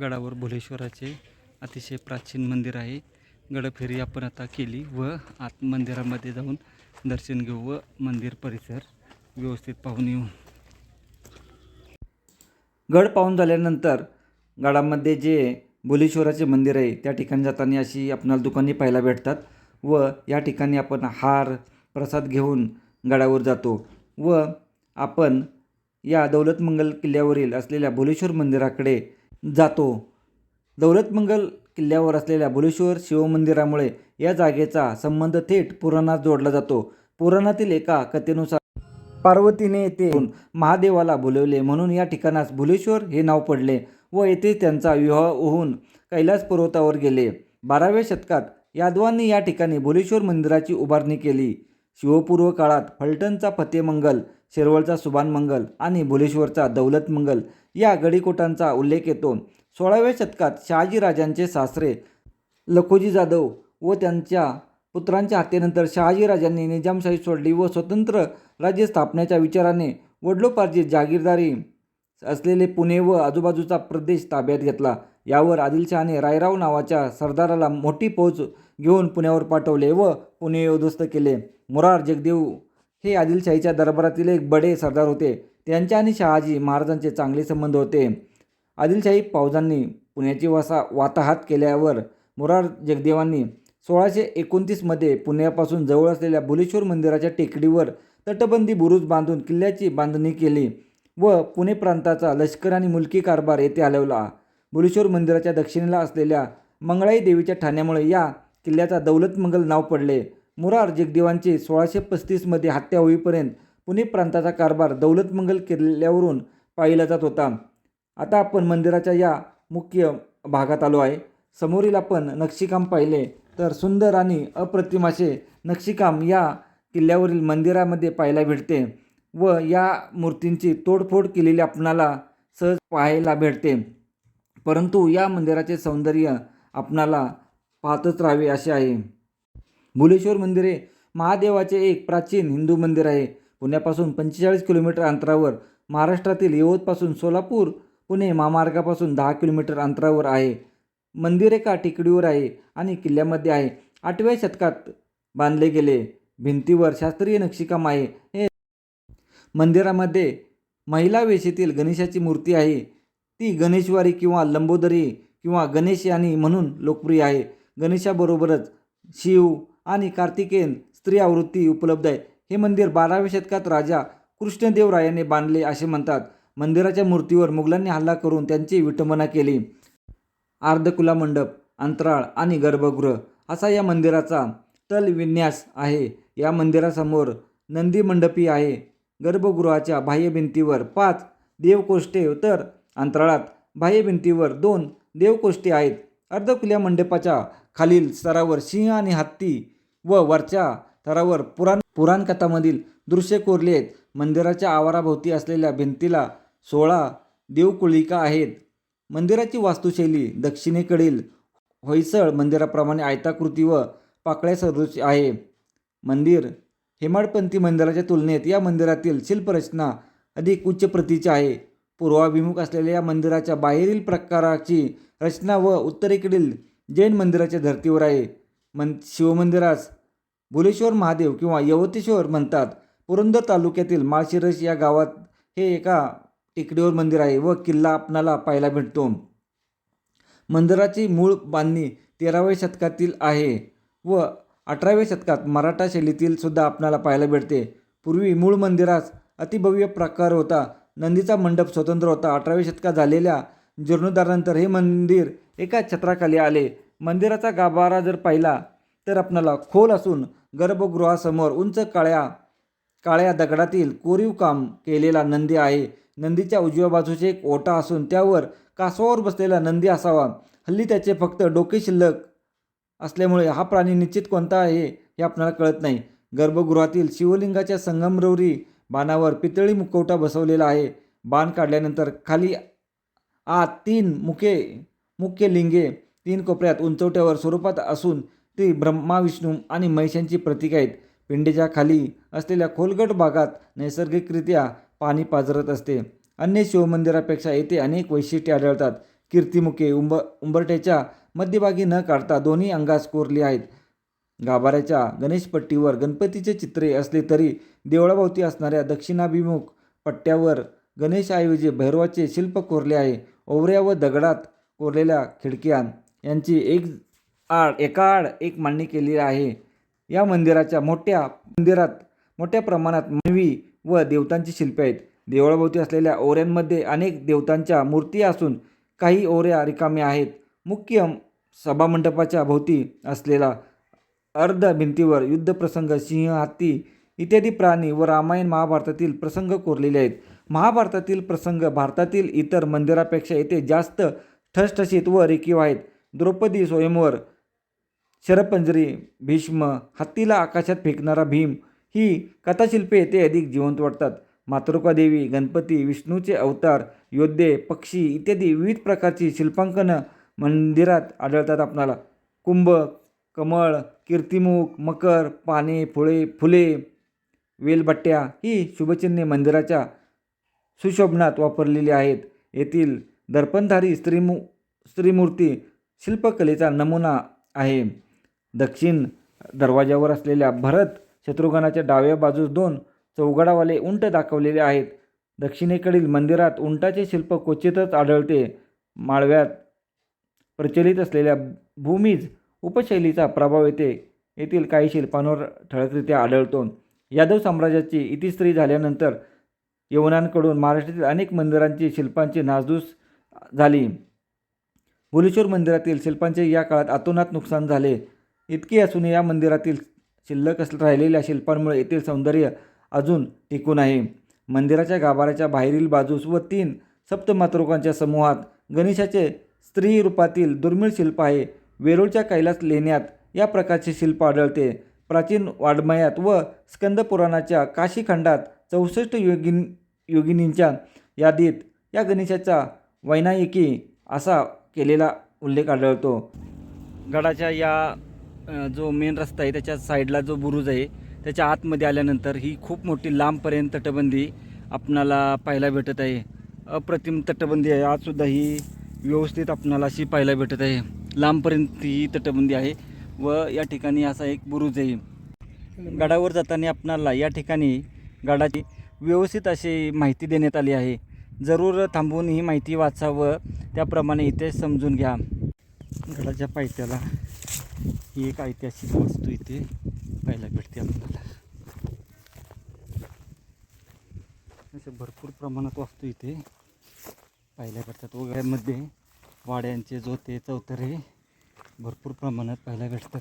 गडावर भुलेश्वराचे अतिशय प्राचीन मंदिर आहे. गडफेरी आपण आता केली व आत मंदिरामध्ये जाऊन दर्शन घेऊ व मंदिर परिसर व्यवस्थित पाहून येऊ. गड पाहून झाल्यानंतर गडामध्ये जे भुलेश्वराचे मंदिर आहे त्या ठिकाणी जाताना अशी आपणाला दुकाने पाहायला भेटतात व या ठिकाणी आपण हार प्रसाद घेऊन गडावर जातो व आपण या दौलतमंगल किल्ल्यावरील असलेल्या भुलेश्वर मंदिराकडे जातो. दौलतमंगल किल्ल्यावर असलेल्या भुलेश्वर शिवमंदिरामुळे या जागेचा संबंध थेट पुराणात जोडला जातो. पुराणातील एका कथेनुसार पार्वतीने येथे महादेवाला बोलवले. म्हणून या ठिकाणास भुलेश्वर हे नाव पडले व येथे त्यांचा विवाह होऊन कैलास पर्वतावर गेले. बाराव्या शतकात यादवांनी या ठिकाणी भुलेश्वर मंदिराची उभारणी केली. शिवपूर्व काळात फलटणचा फतेमंगल शिरवळचा सुभानमंगल आणि भुलेश्वरचा दौलतमंगल या गडीकोटांचा उल्लेख येतो. सोळाव्या शतकात शहाजीराजांचे सासरे लखोजी जाधव व त्यांच्या पुत्रांच्या हत्येनंतर शहाजीराजांनी निजामशाही सोडली व स्वतंत्र राज्य स्थापनेच्या विचाराने वडलोपार्जित जागीरदारी असलेले पुणे व आजूबाजूचा प्रदेश ताब्यात घेतला. यावर आदिलशहाने रायराव नावाच्या सरदाराला मोठी फौज घेऊन पुण्यावर पाठवले व पुणे उद्ध्वस्त केले. मुरार जगदेव हे आदिलशाहीच्या दरबारातील एक बडे सरदार होते. त्यांच्या आणि शहाजी महाराजांचे चांगले संबंध होते. आदिलशाही फौजांनी पुण्याची वसा वाताहात केल्यावर मुरार जगदेवांनी सोळाशे एकोणतीसमध्ये पुण्यापासून जवळ असलेल्या भुलेश्वर मंदिराच्या टेकडीवर तटबंदी बुरुज बांधून किल्ल्याची बांधणी केली व पुणे प्रांताचा लष्कर आणि मुलकी कारभार येथे हलवला. भुलेश्वर मंदिराच्या दक्षिणेला असलेल्या मंगळाई देवीच्या ठाण्यामुळे या किल्ल्याचा दौलतमंगल नाव पडले. मुरार जगदेवांची सोळाशे पस्तीसमध्ये हत्या होईपर्यंत पुणे प्रांताचा कारभार दौलतमंगल किल्ल्यावरून पाहिला जात होता. आता आपण मंदिराच्या या मुख्य भागात आलो आहे. समोरील आपण नक्षीकाम पाहिले तर सुंदर आणि अप्रतिम असे नक्षीकाम या किल्ल्यावरील मंदिरामध्ये पाहायला भेटते व या मूर्तींची तोडफोड केलेली आपणाला सहज पाहायला भेटते. परंतु या मंदिराचे सौंदर्य आपणाला पाहतच राहावे असे आहे. भुलेश्वर मंदिर हे महादेवाचे एक प्राचीन हिंदू मंदिर आहे. पुण्यापासून पंचेचाळीस किलोमीटर अंतरावर महाराष्ट्रातील यवतपासून सोलापूर पुणे महामार्गापासून दहा किलोमीटर अंतरावर आहे. मंदिर एका टेकडीवर आहे आणि किल्ल्यामध्ये आहे. आठव्या शतकात बांधले गेले. भिंतीवर शास्त्रीय नक्षीकाम आहे. हे मंदिरामध्ये महिला वेशीतील गणेशाची मूर्ती आहे. ती गणेशवारी किंवा लंबोदरी किंवा गणेश यानी म्हणून लोकप्रिय आहे. गणेशाबरोबरच शिव आणि कार्तिकेयन स्त्री आवृत्ती उपलब्ध आहे. हे मंदिर बाराव्या शतकात राजा कृष्णदेवरायाने बांधले असे म्हणतात. मंदिराच्या मूर्तीवर मुघलांनी हल्ला करून त्यांची विटंबना केली. अर्धकुला मंडप अंतराळ आणि गर्भगृह असा या मंदिराचा तल विन्यास आहे. या मंदिरासमोर नंदी मंडपी आहे. गर्भगृहाच्या बाह्य भिंतीवर पाच देवकोष्ठे तर अंतराळात बाह्य भिंतीवर दोन देवकोष्ठे आहेत. अर्धकुल्या मंडपाच्या खालील स्तरावर सिंह आणि हत्ती व वरच्या थरावर पुराण पुराणकथामधील दृश्य कोरली आहेत. मंदिराच्या आवाराभोवती असलेल्या भिंतीला सोळा देवकुळिका आहेत. मंदिराची वास्तुशैली दक्षिणेकडील होयसळ मंदिराप्रमाणे आयताकृती व पाकळ्या सदृश आहे. मंदिर हेमाडपंथी मंदिराच्या तुलनेत या मंदिरातील शिल्परचना अधिक उच्च प्रतीची आहे. पूर्वाभिमुख असलेल्या या मंदिराच्या बाहेरील प्रकाराची रचना व उत्तरेकडील जैन मंदिराच्या धर्तीवर आहे. मन शिवमंदिरास भुलेश्वर महादेव किंवा यवतेश्वर म्हणतात. पुरंदर तालुक्यातील माळशिरस या गावात हे एका टेकडीवर मंदिर आहे व किल्ला आपणाला पाहायला भेटतो. मंदिराची मूळ बांधणी तेराव्या शतकातील आहे व अठराव्या शतकात मराठा शैलीतील सुद्धा आपणाला पाहायला भेटते. पूर्वी मूळ मंदिरास अतिभव्य प्रकार होता. नंदीचा मंडप स्वतंत्र होता. अठराव्या शतकात झालेल्या जीर्णोद्धारानंतर हे मंदिर एका छत्राखाली आले. मंदिराचा गाभारा जर पाहिला तर आपणाला खोल असून गर्भगृहासमोर उंच काळ्या काळ्या दगडातील कोरीव काम केलेला नंदी आहे. नंदीच्या उजव्या बाजूचे एक ओटा असून त्यावर कासवावर बसलेला नंदी असावा. हल्ली त्याचे फक्त डोके शिल्लक असल्यामुळे हा प्राणी निश्चित कोणता आहे हे आपल्याला कळत नाही. गर्भगृहातील शिवलिंगाच्या संगमरवरी बाणावर पितळी मुखवटा बसवलेला आहे. बाण काढल्यानंतर खाली आत तीन मुखे मुख्य लिंगे तीन कोपऱ्यात उंचवट्यावर स्वरूपात असून ती ब्रह्मा विष्णू आणि महिषांची प्रतीक आहेत. पिंडीच्या खाली असलेल्या खोलगट भागात नैसर्गिकरित्या पाणी पाझरत असते. अन्य शिवमंदिरापेक्षा येथे अनेक वैशिष्ट्ये आढळतात. कीर्तिमुखे उंब उंबरठ्याच्या मध्यभागी न काढता दोन्ही अंगास कोरली आहेत. गाभाऱ्याच्या गणेशपट्टीवर गणपतीचे चित्रे असले तरी देवळाभोवती असणाऱ्या दक्षिणाभिमुख पट्ट्यावर गणेशाऐवजी भैरवाचे शिल्प कोरले आहे. ओवऱ्या व दगडात कोरलेल्या खिडक्या यांची एक आड एका आड एक मांडणी केली आहे. या मंदिराच्या मोठ्या मंदिरात मोठ्या प्रमाणात मानवी व देवतांची शिल्पे आहेत. देवळाभोवती असलेल्या ओऱ्यांमध्ये अनेक देवतांच्या मूर्ती असून काही ओऱ्या रिकाम्या आहेत. मुख्य सभामंडपाच्या भोवती असलेला अर्ध भिंतीवर युद्धप्रसंग सिंह हत्ती इत्यादी प्राणी व रामायण महाभारतातील प्रसंग कोरलेले आहेत. महाभारतातील प्रसंग भारतातील इतर मंदिरापेक्षा येथे जास्त ठसठशीत व रेखीव आहेत. द्रौपदी स्वयंवर शरपंजरी भीष्म हत्तीला आकाशात फेकणारा भीम ही कथाशिल्पे येथे अधिक जिवंत वाटतात. मातृका देवी गणपती विष्णूचे अवतार योद्धे पक्षी इत्यादी विविध प्रकारची शिल्पांकनं मंदिरात आढळतात आपणाला. कुंभ कमळ कीर्तिमुख मकर पाने फुळे फुले वेलबट्ट्या ही शुभचिन्हे मंदिराच्या सुशोभनात वापरलेली आहेत. येथील दर्पणधारी स्त्रीमू स्त्रीमूर्ती शिल्पकलेचा नमुना आहे. दक्षिण दरवाज्यावर असलेल्या भरत शत्रुघ्नाच्या डाव्या बाजूस दोन चौघडावाले उंट दाखवलेले आहेत. दक्षिणेकडील मंदिरात उंटाचे शिल्प क्वचितच आढळते. माळव्यात प्रचलित असलेल्या भूमीज उपशैलीचा प्रभाव येथे येथील काही शिल्पांवर ठळकरित्या आढळतो. यादव साम्राज्याची इतिस्त्री झाल्यानंतर यवनांकडून महाराष्ट्रातील अनेक मंदिरांची शिल्पांची नासधूस झाली. भुलेश्वर मंदिरातील शिल्पांचे या काळात अतोनात नुकसान झाले. इतकी असून या मंदिरातील शिल्लक अस राहिलेल्या शिल्पांमुळे येथील सौंदर्य अजून टिकून आहे मंदिराच्या गाभाऱ्याच्या बाहेरील बाजूस व तीन सप्तमातृकांच्या समूहात गणेशाचे स्त्री रूपातील दुर्मिळ शिल्प आहे. वेरूळच्या कैलास लेण्यात या प्रकारचे शिल्प आढळते. प्राचीन वाड्मयात व स्कंदपुराणाच्या काशीखंडात चौसष्ट योगिन योगिनींच्या यादीत या गणेशाचा वैनायकी असा केलेला उल्लेख आढळतो. गडाच्या या जो मेन रस्ता आहे त्याच्या साईडला जो बुरुज आहे त्याच्या आतमध्ये आल्यानंतर ही खूप मोठी लांबपर्यंत तटबंदी आपणाला पाहायला भेटत आहे. अप्रतिम तटबंदी आहे. आजसुद्धा ही व्यवस्थित आपणाला अशी पाहायला भेटत आहे. लांबपर्यंत ही तटबंदी आहे व या ठिकाणी असा एक बुरुज आहे. गडावर जाताना आपणाला या ठिकाणी गडाची व्यवस्थित अशी माहिती देण्यात आली आहे. जरूर थांबून ही माहिती वाचावं. त्याप्रमाणे इथे समजून घ्या. गडाच्या पायथ्याला ही एक ऐतिहासिक वस्तू इथे पाहायला भेटते आपल्याला. अशा भरपूर प्रमाणात वस्तू इथे पाहायला भेटतात. वगैरेमध्ये वाड्यांचे जोते चौतरे भरपूर प्रमाणात पाहायला भेटतात.